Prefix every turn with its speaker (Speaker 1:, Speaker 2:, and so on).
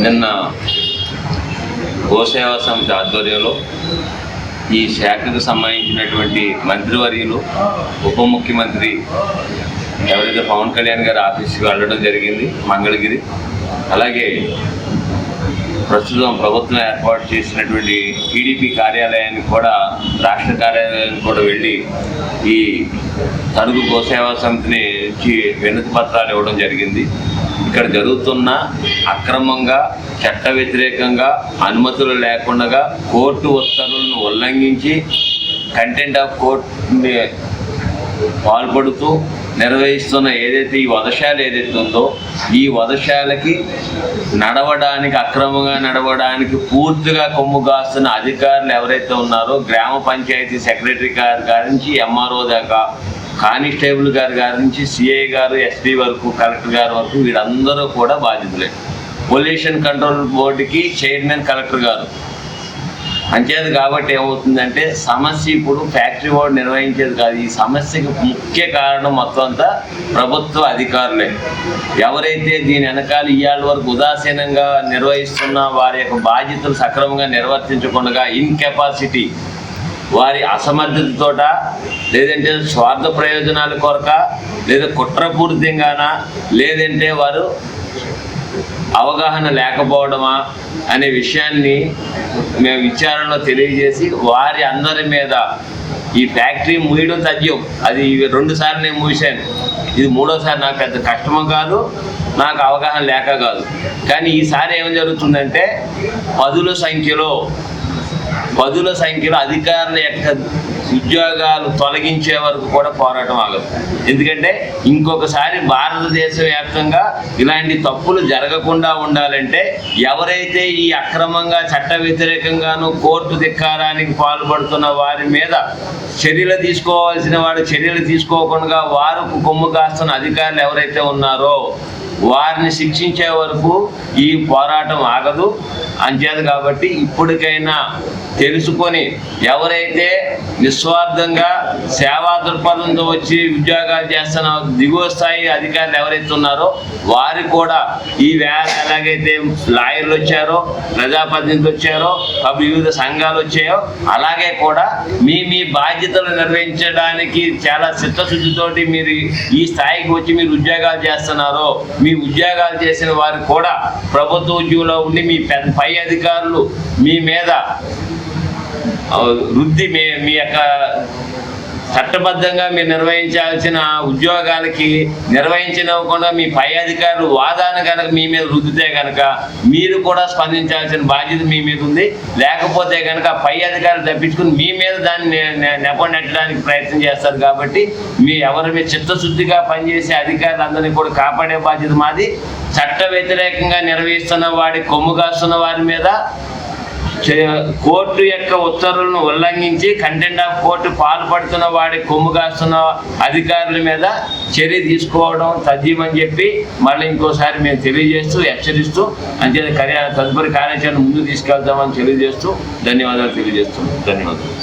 Speaker 1: నిన్న గోసేవా సమితి ఆధ్వర్యంలో ఈ శాఖకు సంబంధించినటువంటి మంత్రివర్యులు ఉప ముఖ్యమంత్రి ఎవరైతే పవన్ కళ్యాణ్ గారి ఆఫీస్కి వెళ్ళడం జరిగింది మంగళగిరి అలాగే ప్రస్తుతం ప్రభుత్వం ఏర్పాటు చేసినటువంటి టీడీపీ కార్యాలయానికి కూడా రాష్ట్ర కార్యాలయానికి కూడా వెళ్ళి ఈ తణుకు గోసేవా సమితిని ఇచ్చి వినతి పత్రాలు ఇవ్వడం జరిగింది. ఇక్కడ జరుగుతున్న అక్రమంగా చట్ట వ్యతిరేకంగా అనుమతులు లేకుండా కోర్టు ఉత్తర్వులను ఉల్లంఘించి కంటెంట్ ఆఫ్ కోర్టుని పాల్పడుతూ నిర్వహిస్తున్న ఏదైతే ఈ వధశాల ఏదైతే ఉందో ఈ వధశాలకి నడవడానికి అక్రమంగా నడవడానికి పూర్తిగా కొమ్ము కాస్తున్న అధికారులు ఎవరైతే ఉన్నారో గ్రామ పంచాయతీ సెక్రటరీ గారి గారి నుంచి ఎంఆర్ఓ దాకా కానిస్టేబుల్ గారి గారి నుంచి సిఐ గారు ఎస్పీ వరకు కలెక్టర్ గారి వరకు వీరందరూ కూడా బాధితులే. పొల్యూషన్ కంట్రోల్ బోర్డుకి చైర్మన్ కలెక్టర్ గారు. అంచేది కాబట్టి ఏమవుతుందంటే సమస్య ఇప్పుడు ఫ్యాక్టరీ వాడు నిర్వహించేది కాదు. ఈ సమస్యకి ముఖ్య కారణం మొత్తం అంతా ప్రభుత్వ అధికారులే. ఎవరైతే దీని వెనకాల ఇవాళ వరకు ఉదాసీనంగా నిర్వహిస్తున్న వారి యొక్క బాధ్యతలు సక్రమంగా నిర్వర్తించకుండా ఇన్కెపాసిటీ వారి అసమర్థతతోట లేదంటే స్వార్థ ప్రయోజనాల కొరక లేదా కుట్రపూరితంగానా లేదంటే వారు అవగాహన లేకపోవడమా అనే విషయాన్ని మేము విచారణలో తెలియజేసి వారి అందరి మీద ఈ ఫ్యాక్టరీ మూయడం తథ్యం. అది రెండు సార్లు నేను మూసాను ఇది మూడోసారి నాకు పెద్ద కష్టమో కాదు నాకు అవగాహన లేక కాదు. కానీ ఈసారి ఏం జరుగుతుందంటే పదుల సంఖ్యలో పదుల సంఖ్యలో అధికారుల యొక్క ఉద్యోగాలు తొలగించే వరకు కూడా పోరాటం ఆగదు. ఎందుకంటే ఇంకొకసారి భారతదేశ వ్యాప్తంగా ఇలాంటి తప్పులు జరగకుండా ఉండాలంటే ఎవరైతే ఈ అక్రమంగా చట్ట వ్యతిరేకంగాను కోర్టు ధిక్కారానికి పాల్పడుతున్న వారి మీద చర్యలు తీసుకోవాల్సిన వాడు చర్యలు తీసుకోకుండా వారు కొమ్ము కాస్తున్న అధికారులు ఎవరైతే ఉన్నారో వారిని శిక్షించే వరకు ఈ పోరాటం ఆగదు. అంచేది కాబట్టి ఇప్పటికైనా తెలుసుకొని ఎవరైతే నిస్వార్థంగా సేవా దృక్పథంతో వచ్చి ఉద్యోగాలు చేస్తున్న దిగువ స్థాయి అధికారులు ఎవరైతే ఉన్నారో వారు కూడా ఈ వేళ ఎలాగైతే లాయర్లు వచ్చారో ప్రజాప్రతినిధులు వచ్చారో వివిధ సంఘాలు వచ్చాయో అలాగే కూడా మీ మీ బాధ్యతలు నిర్వహించడానికి చాలా చిత్తశుద్ధితోటి మీరు ఈ స్థాయికి వచ్చి మీరు ఉద్యోగాలు చేస్తున్నారో. మీ ఉద్యోగాలు చేసిన వారు కూడా ప్రభుత్వ ఉద్యోగంలో ఉండి మీ పెద్ద పై అధికారులు మీ మీద వృద్ధి మీ మీ యొక్క చట్టబద్ధంగా మీరు నిర్వహించాల్సిన ఉద్యోగాలకి నిర్వహించనివ్వకుండా మీ పై అధికారులు వాదాన కనుక మీ మీద రుద్దితే కనుక మీరు కూడా స్పందించాల్సిన బాధ్యత మీ మీద ఉంది. లేకపోతే కనుక పై అధికారులు తప్పించుకుని మీ మీద దాన్ని నె- నెపనెట్టడానికి ప్రయత్నం చేస్తారు కాబట్టి మీ ఎవరి మీద చిత్తశుద్ధిగా పనిచేసే అధికారులందరినీ కూడా కాపాడే బాధ్యత మాది. చట్ట వ్యతిరేకంగా నిర్వహిస్తున్న వాడి కొమ్ము కాస్తున్న వారి మీద కోర్టు యొక్క ఉత్తర్వులను ఉల్లంఘించి కంటెంట్ ఆఫ్ కోర్టు పాల్పడుతున్న వాడి కొమ్ము కాస్తున్న అధికారుల మీద చర్య తీసుకోవడం తథ్యమని చెప్పి మళ్ళీ ఇంకోసారి మేము తెలియజేస్తూ హెచ్చరిస్తూ అంతే కార్య తదుపరి కార్యాచరణ ముందుకు తీసుకెళ్తామని తెలియజేస్తూ ధన్యవాదాలు తెలియజేస్తున్నాం ధన్యవాదాలు.